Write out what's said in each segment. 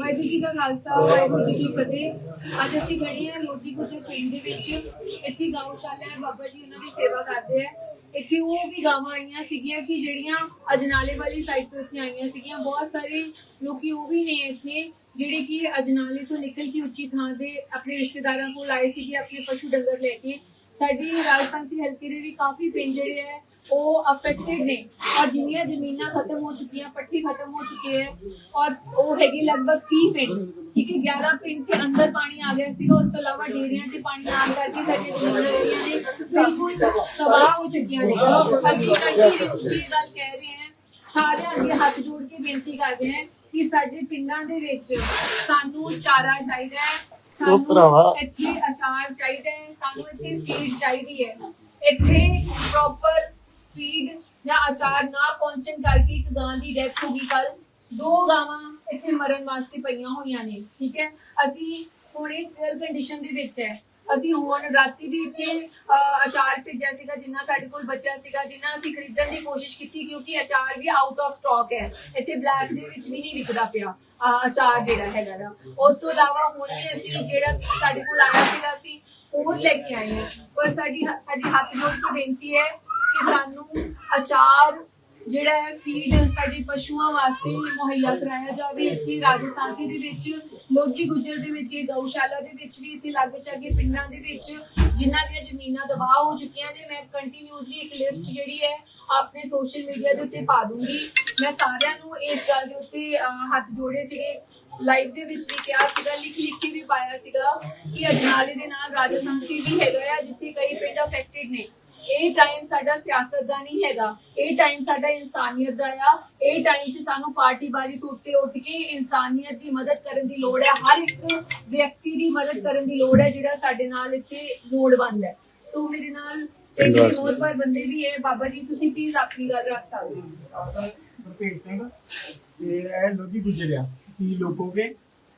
ਵਾਹਿਗੁਰੂ ਜੀ ਦਾ ਖਾਲਸਾ, ਵਾਹਿਗੁਰੂ ਜੀ ਕੀ ਫਤਿਹ। ਅੱਜ ਅਸੀਂ ਖੜੇ ਹਾਂ ਲੋਟੀ ਗੁਜਰ ਪਿੰਡ ਦੇ ਵਿੱਚ। ਇੱਥੇ ਗਊਸ਼ਾਲਾ ਹੈ ਬਾਬਾ ਜੀ ਉਹਨਾਂ ਦੀ ਸੇਵਾ ਕਰਦੇ ਆ। ਇੱਥੇ ਉਹ ਵੀ ਗਾਵਾਂ ਆਈਆਂ ਸੀਗੀਆਂ ਕਿ ਜਿਹੜੀਆਂ ਅਜਨਾਲੇ ਵਾਲੀ ਸਾਈਡ ਤੋਂ ਅਸੀਂ ਆਈਆਂ ਸੀਗੀਆਂ। ਬਹੁਤ ਸਾਰੇ ਲੋਕੀ ਉਹ ਵੀ ਨੇ ਇੱਥੇ, ਜਿਹੜੇ ਕਿ ਅਜਨਾਲੇ ਤੋਂ ਨਿਕਲ ਕੇ ਉੱਚੀ ਥਾਂ ਤੇ ਆਪਣੇ ਰਿਸ਼ਤੇਦਾਰਾਂ ਕੋਲ ਆਏ ਸੀਗੇ, ਆਪਣੇ ਪਸ਼ੂ ਡੰਗਰ ਲੈ ਕੇ। ਸਾਡੀ ਰਾਜਸਥਾਨੀ ਹਲਕੇ ਦੇ ਵੀ ਕਾਫੀ ਪਿੰਡ ਜਿਹੜੇ ਹੈ, ਉਹ ਅਫੈਕਟਡ ਨੇ। ਔਰ ਜਿੰਨੀਆਂ ਜ਼ਮੀਨਾਂ ਖਤਮ ਹੋ ਚੁੱਕੀਆਂ, ਪੱਠੇ ਖਤਮ ਹੋ ਚੁੱਕੇ ਹੈ, ਔਰ ਉਹ ਹੈਗੇ ਲਗਭਗ 30 ਪਿੰਡ। ਠੀਕ ਹੈ 11 ਪਿੰਡ ਦੇ ਅੰਦਰ ਪਾਣੀ ਆ ਗਿਆ ਸੀਗਾ, ਉਸ ਤੋਂ ਇਲਾਵਾ ਡੇਰਿਆਂ ਤੇ ਪਾਣੀ ਆਉਣ ਕਰਕੇ ਸਾਡੀਆਂ ਜ਼ਮੀਨਾਂ ਜਿਹੜੀਆਂ ਨੇ, ਬਿਲਕੁਲ ਤਬਾਹ ਹੋ ਚੁੱਕੀਆਂ ਨੇ। ਅਸੀਂ ਕੰਟੀਨਿਊਸਲੀ ਇਹ ਗੱਲ ਕਹਿ ਰਹੇ ਹਾਂ, ਸਾਰਿਆਂ ਅੱਗੇ ਹੱਥ ਜੋੜ ਕੇ ਬੇਨਤੀ ਕਰਦੇ ਹਾਂ ਕਿ ਸਾਡੇ ਪਿੰਡਾਂ ਦੇ ਵਿੱਚ ਸਾਨੂੰ ਚਾਰਾ ਚਾਹੀਦਾ ਹੈ ਸਾਨੂੰ ਇੱਥੇ ਅਚਾਰ ਚਾਹੀਦਾ ਹੈ ਸਾਨੂੰ ਇੱਥੇ ਫੀਡ ਚਾਹੀਦੀ ਹੈ। ਇੱਥੇ ਪ੍ਰੋਪਰ ਫੀਡ ਜਾਂ ਅਚਾਰ ਨਾ ਪਹੁੰਚਣ ਕਰਕੇ ਇੱਕ ਗਾਂ ਦੀ ਡੈਥ ਹੋ ਗਈ ਕੱਲ ਦੋ ਗਾਵਾਂ ਇੱਥੇ ਮਰਨ ਵਾਸਤੇ ਪਈਆਂ ਹੋਈਆਂ ਨੇ ਠੀਕ ਹੈ? ਅਸੀਂ ਹੁਣ ਇਸ ਫੇਅਰ ਕੰਡੀਸ਼ਨ ਦੇ ਵਿੱਚ ਹੈ। ਅਸੀਂ ਹੁਣ ਰਾਤੀ ਵੀ ਇੱਥੇ ਅਚਾਰ ਭੇਜਿਆ ਸੀਗਾ, ਜਿੰਨਾ ਸਾਡੇ ਕੋਲ ਬਚਿਆ ਸੀਗਾ, ਜਿੰਨਾ ਅਸੀਂ ਖਰੀਦਣ ਦੀ ਕੋਸ਼ਿਸ਼ ਕੀਤੀ, ਕਿਉਂਕਿ ਅਚਾਰ ਵੀ ਆਊਟ ਆਫ ਸਟਾਕ ਹੈ। ਇੱਥੇ ਬਲੈਕ ਦੇ ਵਿੱਚ ਵੀ ਨਹੀਂ ਵਿਕਦਾ ਪਿਆ ਅਚਾਰ ਜਿਹੜਾ ਹੈਗਾ ਦਾ ਉਸ ਤੋਂ ਇਲਾਵਾ ਹੁਣ ਵੀ ਅਸੀਂ ਜਿਹੜਾ ਸਾਡੇ ਕੋਲ ਆਇਆ ਸੀਗਾ, ਅਸੀਂ ਹੋਰ ਲੈ ਕੇ ਆਏ ਹਾਂ। ਪਰ ਸਾਡੀ ਸਾਡੀ ਹੱਥ ਜੋੜ ਕੇ ਬੇਨਤੀ ਹੈ ਕਿ ਸਾਨੂੰ ਅਚਾਰ ਜਿਹੜਾ ਹੈ ਫੀਡ ਸਾਡੇ ਪਸ਼ੂਆਂ ਵਾਸਤੇ ਮੁਹੱਈਆ ਕਰਾਇਆ ਜਾਵੇ। ਇੱਥੇ ਰਾਜਸਥਾਨ ਦੇ ਵਿੱਚ ਲੋਧੀ ਗੁੱਜਰ ਦੇ ਵਿੱਚ, ਇਹ ਗਊਸ਼ਾਲਾ ਦੇ ਵਿੱਚ ਵੀ ਇੱਥੇ ਲਾਗੇ ਚਾਗੇ ਪਿੰਡਾਂ ਦੇ ਵਿੱਚ ਜਿਨ੍ਹਾਂ ਦੀਆਂ ਜ਼ਮੀਨਾਂ ਤਬਾਹ ਹੋ ਚੁੱਕੀਆਂ ਨੇ। ਮੈਂ ਕੰਟੀਨਿਊਸਲੀ ਇੱਕ ਲਿਸਟ ਜਿਹੜੀ ਹੈ ਆਪਣੇ ਸੋਸ਼ਲ ਮੀਡੀਆ ਦੇ ਉੱਤੇ ਪਾ ਦੂੰਗੀ। ਮੈਂ ਸਾਰਿਆਂ ਨੂੰ ਇਸ ਗੱਲ ਦੇ ਉੱਤੇ ਹੱਥ ਜੋੜੇ ਸੀਗੇ। ਲਾਈਵ ਦੇ ਵਿੱਚ ਵੀ ਕਿਹਾ ਸੀਗਾ, ਲਿਖ ਲਿਖ ਕੇ ਵੀ ਪਾਇਆ ਸੀਗਾ ਕਿ ਅਜਨਾਲੇ ਦੇ ਨਾਲ ਰਾਜਸਥਾਨ ਵੀ ਹੈਗਾ ਆ, ਜਿੱਥੇ ਕਈ ਪਿੰਡ ਅਫੈਕਟਡ ਨੇ। ਇਹ ਟਾਈਮ ਸਾਡਾ ਸਿਆਸਤ ਦਾ ਨਹੀਂ ਹੈਗਾ। ਇਹ ਟਾਈਮ ਸਾਡਾ ਇਨਸਾਨੀਅਤ ਦਾ ਆ। ਇਹ ਟਾਈਮ 'ਚ ਸਾਨੂੰ ਪਾਰਟੀਬਾਜ਼ੀ ਤੋਂ ਉੱਤੇ ਉੱਠ ਕੇ ਇਨਸਾਨੀਅਤ ਦੀ ਮਦਦ ਕਰਨ ਦੀ ਲੋੜ ਹੈ। ਹਰ ਇੱਕ ਵਿਅਕਤੀ ਦੀ ਮਦਦ ਕਰਨ ਦੀ ਲੋੜ ਹੈ ਜਿਹੜਾ ਸਾਡੇ ਨਾਲ ਇੱਥੇ ਲੋੜਵੰਦ ਹੈ। ਸੋ ਮੇਰੇ ਨਾਲ ਪਿੰਡ ਦੇ ਬਹੁਤ ਵਾਰ ਬੰਦੇ ਵੀ ਹੈ। ਬਾਬਾ ਜੀ ਤੁਸੀਂ ਪਲੀਜ਼ ਆਪਣੀ ਗੱਲ ਰੱਖ ਸਕਦੇ ਹੋ। ਗੁਰਪ੍ਰੀਤ ਸਿੰਘ ਤੇ ਇਹ ਲੋਧੀ ਗੁਜਰਿਆ ਸੀ ਲੋਕੋਗੇ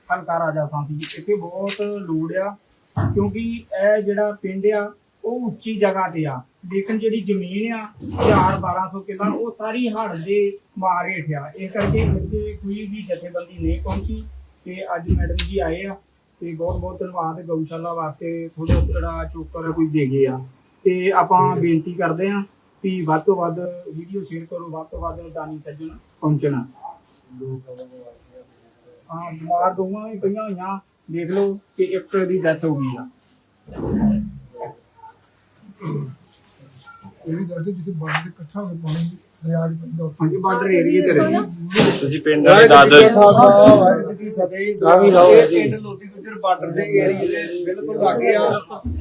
ਹਲਕਾ ਰਾਜਾ ਸਾਂਸੀ ਇੱਥੇ ਬਹੁਤ ਲੋੜ ਆ ਕਿਉਂਕਿ ਇਹ ਜਿਹੜਾ ਪਿੰਡ ਆ ਉਹ ਉੱਚੀ ਜਗ੍ਹਾ ਤੇ ਆ। ਲੇਕਿਨ ਜਿਹੜੀ ਜ਼ਮੀਨ ਆ 1000 1200 ਕਿੱਲਾ, ਉਹ ਸਾਰੀ ਹੜ੍ਹ ਦੇ ਮਾਰ ਹੇਠ ਆ। ਇਸ ਕਰਕੇ ਇੱਥੇ ਕੋਈ ਵੀ ਜਥੇਬੰਦੀ ਨਹੀਂ ਪਹੁੰਚੀ ਤੇ ਅੱਜ ਮੈਡਮ ਜੀ ਆਏ ਆ ਤੇ ਬਹੁਤ ਬਹੁਤ ਧੰਨਵਾਦ ਗਊਸ਼ਾਲਾ ਵਾਸਤੇ ਥੋੜਾ ਜਿਹੜਾ ਚੋਕਰ ਕੋਈ ਦੇ ਗਏ ਆ। ਤੇ ਆਪਾਂ ਬੇਨਤੀ ਕਰਦੇ ਆ ਵੀ ਵੱਧ ਤੋਂ ਵੱਧ ਵੀਡੀਓ ਸ਼ੇਅਰ ਕਰੋ, ਵੱਧ ਤੋਂ ਵੱਧ ਦਾਨੀ ਸੱਜਣ ਪਹੁੰਚਣਾ। ਹਾਂ, ਬਿਮਾਰ ਦੋਵਾਂ ਵੀ ਪਈਆਂ ਹੋਈਆਂ, ਦੇਖ ਲਓ ਕਿ ਇੱਕ ਦੀ ਡੈਥ ਹੋ ਗਈ ਆ। ਇਹ ਵੀ ਦੱਸਦੇ ਜਿੱਥੇ ਬਾਹਰ ਦੇ ਇਕੱਠਾ ਹੋ ਕੇ ਪਾਣੀ ਦਰਿਆ ਚ ਪੈਂਦਾ ਉੱਥੇ। ਹਾਂਜੀ ਬਾਰਡਰ ਏਰੀਆ ਤੇ ਰਹੀ ਤੁਸੀਂ ਪਿੰਡ ਵਾਲੇ ਦਾਦਰ ਵਾਹਿਗੁਰੂ ਜੀ ਕੀ ਫਤਿਹ। ਆ ਵੀ ਲਾਓ ਇਹ ਜੀ। ਪਿੰਡ ਲੋਧੀ ਗੁੱਜਰ ਬਾਰਡਰ ਦੇ ਏਰੀਏ ਦੇ ਬਿਲਕੁਲ ਲਾਗੇ ਆ।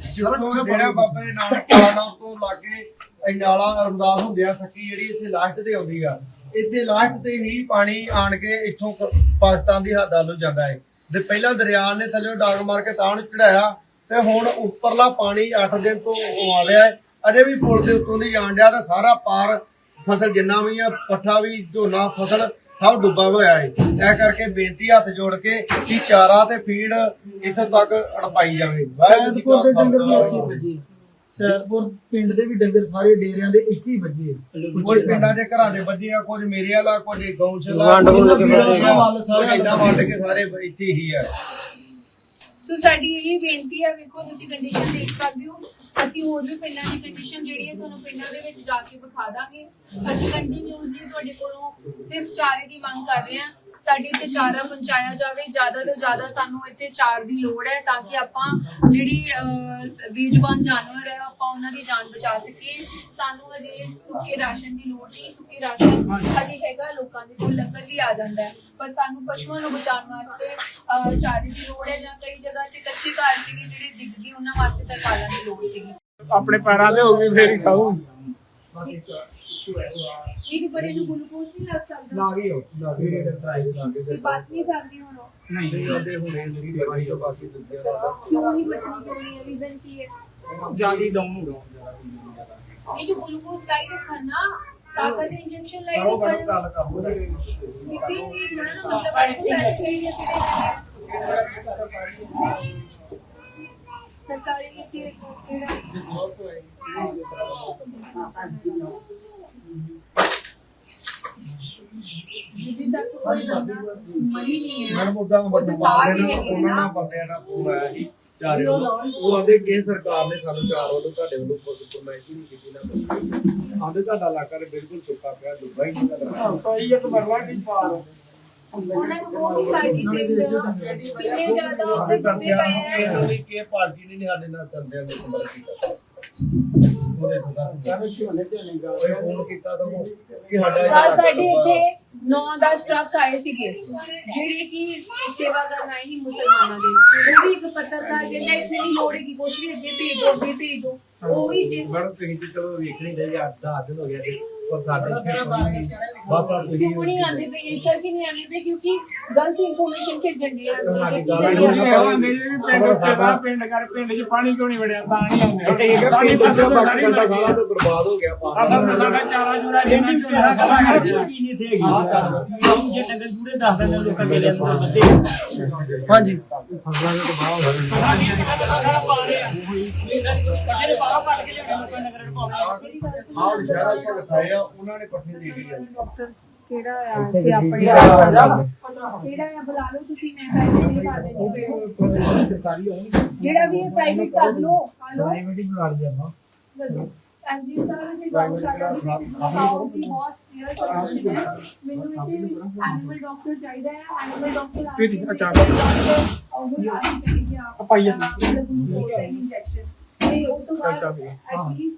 ਜਿੱਥੋਂ ਡੇਰਾ ਬਾਬਾ ਦੇ ਨਾਨਕ ਪਾਣਾ ਤੋਂ ਲਾਗੇ ਇਹ ਨਾਲਾ ਅਰਮਦਾਸ ਹੁੰਦੇ ਆ ਸੱਕੀ ਜਿਹੜੀ ਇੱਥੇ ਲਾਸਟ ਤੇ ਆਉਂਦੀ ਆ। ਇੱਥੇ ਲਾਸਟ ਤੇ ਹੀ ਪਾਣੀ ਆਣ ਕੇ ਇੱਥੋਂ ਪਾਕਿਸਤਾਨ ਦੀ ਹੱਦ ਵੱਲੋਂ ਜਾਂਦਾ ਹੈ ਤੇ ਪਹਿਲਾਂ ਦਰਿਆ ਨੇ ਥੱਲੇ ਡਾਂਗ ਮਾਰ ਕੇ ਤਾਂ ਨੂੰ ਚੜਾਇਆ ਤੇ ਹੁਣ ਉੱਪਰਲਾ ਪਾਣੀ 8 ਦਿਨ ਤੋਂ ਆ ਰਿਹਾ ਹੈ ਅਜੇ ਵੀ ਪੁਲ ਦੇ ਉੱਤੋਂ ਦੀ ਆਣ ਡਿਆ ਤੇ ਸਾਰਾ ਪਾਰ ਫਸਲ ਜਿੰਨਾ ਵੀ ਆ ਪੱਠਾ ਵੀ ਝੋਨਾ ਫਸਲ ਸਭ ਡੁੱਬਾ ਹੋਇਆ ਹੈ ਇਹ ਕਰਕੇ ਬੇਨਤੀ ਹੱਥ ਜੋੜ ਕੇ ਕਿ ਚਾਰਾ ਤੇ ਫੀਡ ਇੱਥੋਂ ਤੱਕ ਅੜਪਾਈ ਜਾਵੇ। ਸੈਦਪੁਰ ਦੇ ਡੰਗਰ ਵੀ ਇੱਥੇ। ਵੱਜੇ। ਸੈਦਪੁਰ ਪਿੰਡ ਦੇ ਵੀ ਡੰਗਰ ਸਾਰੇ ਡੇਰਿਆਂ ਦੇ ਇੱਥੇ ਹੀ ਵੱਜੇ ਕੁਝ ਪਿੰਡਾਂ ਦੇ ਘਰਾਂ ਦੇ ਵੱਜੇ ਆ ਕੁਝ ਮੇਰੇ ਵਾਲਾ ਕੁਝ ਵੱਜੇ ਆ। ਸਾਰੇ ਇਦਾਂ ਵੰਡ ਕੇ ਸਾਰੇ ਇੱਥੇ ਹੀ ਆ। ਸੋ ਸਾਡੀ ਇਹ ਬੇਨਤੀ ਹੈ, ਵੇਖੋ ਤੁਸੀਂ ਕੰਡੀਸ਼ਨ ਦੇਖ ਸਕਦੇ ਹੋ। ਅਸੀਂ ਹੋਰ ਵੀ ਪਿੰਡਾਂ ਦੀ ਕੰਡੀਸ਼ਨ ਜਿਹੜੀ ਹੈ ਤੁਹਾਨੂੰ ਪਿੰਡਾਂ ਦੇ ਵਿੱਚ ਜਾ ਕੇ ਵਿਖਾ ਦਾਂਗੇ। ਅਸੀਂ ਕੰਟੀਨਿਊਸਲੀ ਤੁਹਾਡੇ ਕੋਲੋਂ ਸਿਰਫ ਚਾਰੇ ਦੀ ਮੰਗ ਕਰ ਰਹੇ ਹਾਂ। ਸਾਡੇ ਇੱਥੇ ਚਾਰਾ ਪਹੁੰਚਾਇਆ ਜਾਵੇ ਜ਼ਿਆਦਾ ਤੋਂ ਜ਼ਿਆਦਾ ਸਾਨੂੰ ਇੱਥੇ ਚਾਰ ਦੀ ਲੋੜ ਹੈ ਤਾਂ ਕਿ ਆਪਾਂ ਜਿਹੜੀ ਅਹ, ਜਾਨਵਰ ਹੈ ਆਪਾਂ ਉਹਨਾਂ ਦੀ ਜਾਨ ਬਚਾ ਸਕੀਏ। ਸਾਨੂੰ ਅਜੇ ਸੁੱਕੇ ਰਾਸ਼ਨ ਦੀ ਲੋੜ ਨਹੀਂ ਸੁੱਕੇ ਰਾਸ਼ਨ ਅਜੇ ਹੈਗਾ ਲੋਕਾਂ ਦੇ ਕੋਲ ਲੰਗਰ ਵੀ ਆ ਜਾਂਦਾ ਹੈ। ਪਰ ਸਾਨੂੰ ਪਸ਼ੂਆਂ ਨੂੰ ਬਚਾਉਣ ਵਾਸਤੇ ਚਾਰੇ ਦੀ ਲੋੜ ਹੈ ਜਾਂ ਕਈ ਜਗ੍ਹਾ ਤੇ ਕੱਚੇ ਘਰ ਸੀਗੇ ਜਿਹੜੇ ਡਿੱਗ ਗਏ ਉਹਨਾਂ ਵਾਸਤੇ ਤਰਪਾਲਾਂ ਦੀ ਲੋੜ ਸੀਗੀ। ਆਪਣੇ ਪੈਰਾਂ ਤੇ ਹੋ ਗਈ ਫੇਰ ਹੀ ਖਾਊ। ਇਹ ਬੜੇ ਨੂੰ ਗਲੂਕੋਜ਼ ਨਹੀਂ ਲੱਗ ਸਕਦਾ। ਲਾਗੇ ਹੋ ਲਾਗੇ ਟਰਾਈ ਲਾਗੇ ਤੇ ਬਾਤ ਨਹੀਂ ਕਰਦੀ ਹੁਣ ਉਹ। ਨਹੀਂ ਉਹਦੇ ਹੁਣੇ ਜਿਹੜੀ ਸੇਵਾਈ ਤੋਂ ਬਾਕੀ ਦੂਜੇ ਕਿਉਂ ਨਹੀਂ ਬਚਣੀ ਕਿਉਂ ਨਹੀਂ ਰੀਜ਼ਨ ਕੀ ਹੈ? ਜਿਆਦੀ ਡਾਊਨ ਹੋ ਗਿਆ ਇਹ ਜੋ ਗਲੂਕੋਜ਼ ਲਾਈ ਰੱਖਣ ਨਾ ਤਾਕਤ ਦੇ ਇੰਜੈਕਸ਼ਨ ਲਾਈ ਕਰੋ ਮੈਡਮ ਰੱਖਣ। ਗੱਲ ਕਰੋ ਕਿਤੇ ਵੀ ਥੋੜਾ ਨਾ ਮਤਲਬ ਪੈਸੇ ਚਾਹੀਦੇ ਸਰਕਾਰੀ ਨੀਤੀ ਕਿਹੜਾ ਤੱਕ ਕੋਈ ਮਰੀ ਨਹੀਂ ਹੈ ਮੈਡਮ ਉਦਾਂ ਉਹ ਤਾਂ ਵਰਤਮਾਨ ਦੇ ਸਾਰੇ ਨਾਲ ਹੈਗੇ ਉਹਨਾਂ ਨਾ। ਨਾਲ ਬੰਦਿਆਂ ਨਾਲ ਫੋਨ ਆਇਆ ਸੀ ਚਾਰੇ। ਉਹ ਆਂਦੇ ਕਿ ਸਰਕਾਰ ਨੇ ਸਾਨੂੰ ਚਾਰ ਵੱਲੋਂ ਤੁਹਾਡੇ ਵੱਲੋਂ ਫਰਮਾਇਸ਼ ਨਹੀਂ ਕੀਤੀ ਨਾ ਆਂਦੇ ਤੁਹਾਡਾ ਇਲਾਕਾ ਤੇ ਬਿਲਕੁਲ ਸੁੱਕਾ ਪਿਆ ਡੁੱਬਾ ਹੀ ਨਹੀਂ ਕਰਦਾ ਕੋਈ ਇੱਕ ਮਰਵਾ ਨਹੀਂ ਪਾਰ ਉਹਨਾਂ ਨੂੰ ਉਹ ਵੀ ਸਰਟੀਫਿਕੇਟ ਕਿੰਨੇ ਜ਼ਿਆਦਾ ਉੱਥੇ ਉਹਦੇ ਸੰਦਿਆਂ ਪਏ ਆ। ਨੂੰ ਕਿ ਕਿ ਪਾਰਟੀ ਨੇ ਸਾਡੇ ਨਾਲ ਸੰਦਿਆਂ ਨੇ ਸੰਪਰਕ ਕੀਤਾ ਉਹਦੇ ਫੋਨ ਕੀਤਾ ਤਾਂ ਉਹ ਕਿ ਸਾਡਾ ਕੱਲ ਸਾਡੇ ਇੱਥੇ 9-10 ਟਰੱਕ ਆਏ ਸੀਗੇ ਜਿਹੜੇ ਕਿ ਸੇਵਾ ਕਰਨ ਆਏ ਸੀ ਮੁਸਲਮਾਨਾਂ ਦੇ। ਉਹ ਵੀ ਇੱਕ ਪੱਤਰਕਾਰ ਕਹਿੰਦਾ ਇੱਥੇ ਨਹੀਂ ਲੋੜ ਹੈਗੀ ਕੁਛ ਵੀ ਅੱਗੇ ਭੇਜ ਦਿਓ ਅੱਗੇ ਭੇਜ। ਦਿਓ ਉਹ ਵੀ ਜੇ ਮੈਡਮ ਤੁਸੀਂ ਤੇ ਚਲੋ ਵੇਖਣੀ ਚਾਹੀਦੀ ਅੱਠ ਦਸ ਦਿਨ ਹੋ ਗਿਆ ਤੇ ਪਰ ਸਾਡੇ ਬਸ ਆ ਤੁਸੀਂ ਨਹੀਂ। ਆਉਂਦੇ ਪਏ ਇਸ ਕਰਕੇ ਨਹੀਂ ਆਉਂਦੇ ਪਏ ਕਿਉਂਕਿ ਗਲਤ ਇਨਫੋਰਮੇਸ਼ਨ ਭੇਜਣ ਦੇ ਪਿੰਡ ਕਿਹੜਾ ਪਿੰਡ ਕਰ ਪਿੰਡ 'ਚ ਪਾਣੀ ਕਿਉਂ ਨਹੀਂ ਵੜਿਆ? ਤਾਂ ਨਹੀਂ ਆਉਂਦੇ। ਸਾਡੀ ਦਾ ਫਸਲ ਬਾਕੀ ਸਾਰੀ ਮਰ ਸਾਰਾ ਤਾਂ ਬਰਬਾਦ ਹੋ ਗਿਆ ਪਾਣੀ। ਅਸਲ ਸਾਡਾ ਚਾਰਾ ਜੁੜਾ ਜਿੰਨਾ ਝੋਨਾ ਖਲਾ ਕੀ ਨਹੀਂ ਇੱਥੇ ਹੈਗੀ ਜੇ ਡੰਗਰ ਜੂੜੇ ਦੱਸ ਦਿੰਦੇ ਲੋਕਾਂ ਦੇ ਅੰਦਰ ਬੱਦੇ। ਹਾਂਜੀ। ਕੱਟੇ ਬਾਹਰੋਂ ਕੱਟ ਕੇ ਲਿਆਉਣੇ ਨਗਰ ਢਪਾਉਣੇ ਆਹ ਸ਼ਹਿਰਾਂ ਭਗਤ ਆਏ ਆ ਉਹਨਾਂ ਨੇ ਪੱਠੇ ਦੇ ਕੇ ਜਾਂਦੇ ਕਿਹੜਾ ਆ? ਤੇ ਆਪਣੇ ਕਿਹੜਾ ਆ? ਬੁਲਾ ਲਓ ਤੁਸੀਂ ਮੈਂ ਪ੍ਰਾਈਵੇਟ ਨਹੀਂ ਕਰ ਦਿੰਦੀ ਜਿਹੜਾ ਵੀ ਪ੍ਰਾਈਵੇਟ ਕਰ ਲਓ ਹਲੋ ਐਂਜੀ ਸਰ ਜੀ ਗਾਉਸ਼ਾਲਾ ਦੇ ਕਿ ਬਹੁਤ ਕਲੀਅਰ ਕੰਡੀਸ਼ਨ ਹੈ ਮੈਨੂੰ ਇੱਥੇ ਐਨੀਮਲ ਡਾਕਟਰ ਚਾਹੀਦਾ ਹੈ ਐਨੀਮਲ ਡਾਕਟਰ ਆ ਠੀਕ, ਅੱਛਾ। ਉਹ ਲਾਣੀ ਚਾਹੀਦੀ ਆ ਪਾਈਏ। ਇੰਜੈਕਸ਼ਨ ਤੇ ਉਸ ਤੋਂ ਬਾਅਦ ਐਟਲੀਸਟ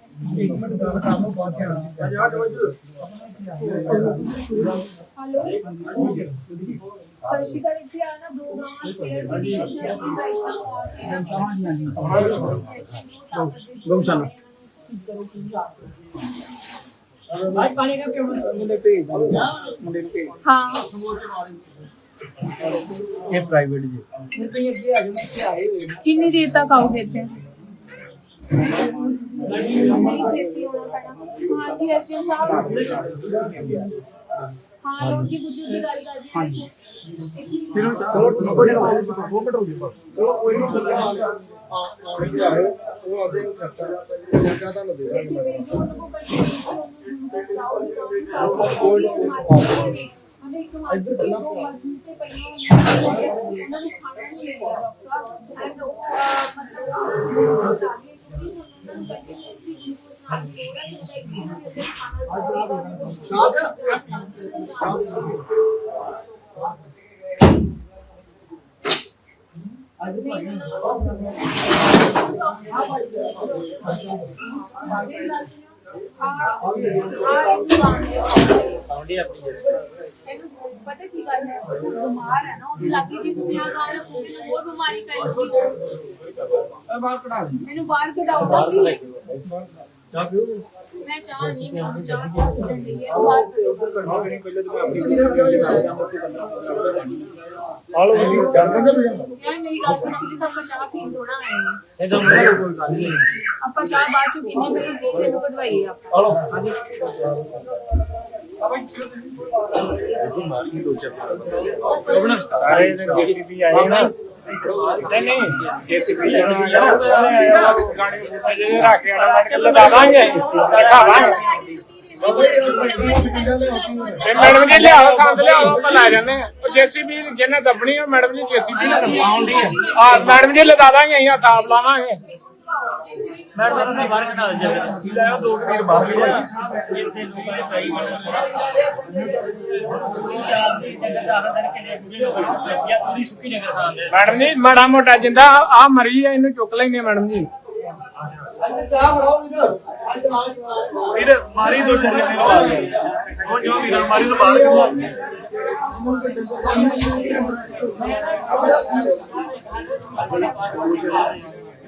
ਇੱਕ ਮਿੰਟ ਗੱਲ ਕਰ ਲਓ ਬਾਅਦ ਚ ਹੈਲੋ ਸਤਿ ਸ਼੍ਰੀ ਅਕਾਲ ਇੱਥੇ ਦੋ ਗਾਵਾਂ ਗਊਸ਼ਾਲਾ। ਭਾਈ ਪਾਣੀ ਮੁੰਡੇ ਭੇਜ ਮੁੰਡੇ ਨੂੰ ਭੇਜ ਹਾਂ। ਇਹ ਪ੍ਰਾਈਵੇਟ ਜੀ ਕਿੰਨੀ ਦੇਰ ਤੱਕ ਆਓਗੇ ਇੱਥੇ? ਨਹੀਂ ਛੇਤੀ ਹੋਣਾ ਪੈਣਾ ਹਾਂ ਜੀ ਐਸਐਮ ਸਾਹਿਬ ਹਾਂ ਰੋਟੀ ਗੁੱਜੂ ਦੀ ਗੱਲ ਕਰਦੇ ਹਾਂ ਜੀ ਚਲੋ ਚਲੋ ਕੋਈ ਨਾ ਦੋ ਮਿੰਟ ਹੋ ਗਏ ਬਸ ਚਲੋ ਕੋਈ ਨਹੀਂ ਬੰਦਾ ਆ ਗਿਆ ਆ ਆਉਣੀ ਜਾਏ ਉਹ ਆਦੇ ਨੂੰ ਖਰਚਾ ਖਰਚਾ ਤੁਹਾਨੂੰ ਦੇ ਦਾਂਗੇ ਮੈਂ ਸਾਉਂਡੀ ਆਪਣੀ ਇਹਨੂੰ ਪਤਾ ਕੀ ਗੱਲ ਹੈ ਉਹ ਬਿਮਾਰ ਹੈ ਨਾ ਉਹਦੀ ਲੱਗੀ ਜੀ ਦੁਨੀਆ ਦਾ ਰੱਖੋਗੇ ਤਾਂ ਹੋਰ ਬਿਮਾਰੀ ਬਾਹਰ ਕਢਾ ਮੈਨੂੰ ਬਾਹਰ ਕਢਾਉਣਾ ਵੀ ਜਾ ਪਿਓ ਮੈਂ ਚਾਹ ਨਹੀਂ ਮੈਂ ਚਾਹ ਪੀਣ ਲਈ ਹੈ ਬਾਹਰ ਕਢਾਓ ਕਢਾ ਕੇ ਪਹਿਲੇ ਤਾਂ ਮੈਂ ਆਪਣੀ ਆਲੋ ਜੀ ਜਾਣਦੇ ਤੁਸੀਂ ਯਾਰ ਮੇਰੀ ਗੱਲ ਸੁਣੋ ਕਿ ਆਪਾਂ ਚਾਹ ਪੀਣ ਥੋੜਾ ਆਏ ਹਾਂ ਇਹ ਤਾਂ ਮੁੰਡਾ ਕੋਈ ਗੱਲ ਨਹੀਂ। ਆਪਾਂ ਚਾਹ ਬਾਅਦ ਚ ਪੀਨੇ ਪਹਿਲਾਂ ਦੇਖ ਇਹਨੂੰ ਕਢਵਾਈਏ ਆਪਾਂ। ਆਲੋ। ਸਾਰੇ ਨੇ ਜਿਹੜੀ ਵੀ ਆਏ ਨਾ ਨਹੀਂ ਨਹੀਂ ਜੇਸੀਬੀ ਜਿਹੜਾ ਆਇਆ ਉਹ ਗਾੜੀ ਉੱਤੇ ਜਿਹੜੇ ਰੱਖ ਕੇ ਆਣਾ ਕੇ ਲਗਾ ਦਾਂਗੇ ਦਿਖਾਵਾਂਗੇ ਤੇ ਮੈਡਮ ਜੀ ਲਿਆਓ ਸੰਦ ਲਿਆਓ ਆਪਾਂ ਲੈ ਜਾਂਦੇ ਆ ਉਹ ਜੇਸੀਬੀ ਜਿਹਨੇ ਦੱਬਣੀ ਉਹ ਮੈਡਮ ਜੀ ਜੇਸੀਬੀ ਨਾਲ ਆਉਂਦੀ ਆ ਮੈਡਮ ਜੀ ਲਗਾ ਦਾਂਗੇ ਅਸੀਂ ਤਾਪ ਲਾਵਾਂਗੇ ਮੈਂ ਤਾਂ ਉਹਦੇ ਬਾਹਰ ਕਢਾ ਦਿੰਦਾ ਕੀ ਲਾਇਆ ਦੋ ਮਿੰਟ ਬਾਹਰ ਵੀ ਲਿਆ ਇੱਥੇ ਲੋਕਾਂ ਨੇ ਜਾਂ। ਖਾਂਦੇ ਮੈਡਮ ਜੀ ਮਾੜਾ ਮੋਟਾ ਜਿੰਦਾ ਆ ਮਰੀ ਆ ਇਹਨੂੰ ਚੁੱਕ ਲੈਨੇ ਮੈਡਮ ਜੀ। ਅੱਜ ਚਾਹ ਬਣਾਓ ਵੀਰ ਵੀਰ ਮਾਰੀ ਦੋ ਜਣੇ ਬਾਹਰ ਉਹ ਜੋ ਵੀਰ ਮਾਰੀ ਨੂੰ ਬਾਹਰ ਕੱਢ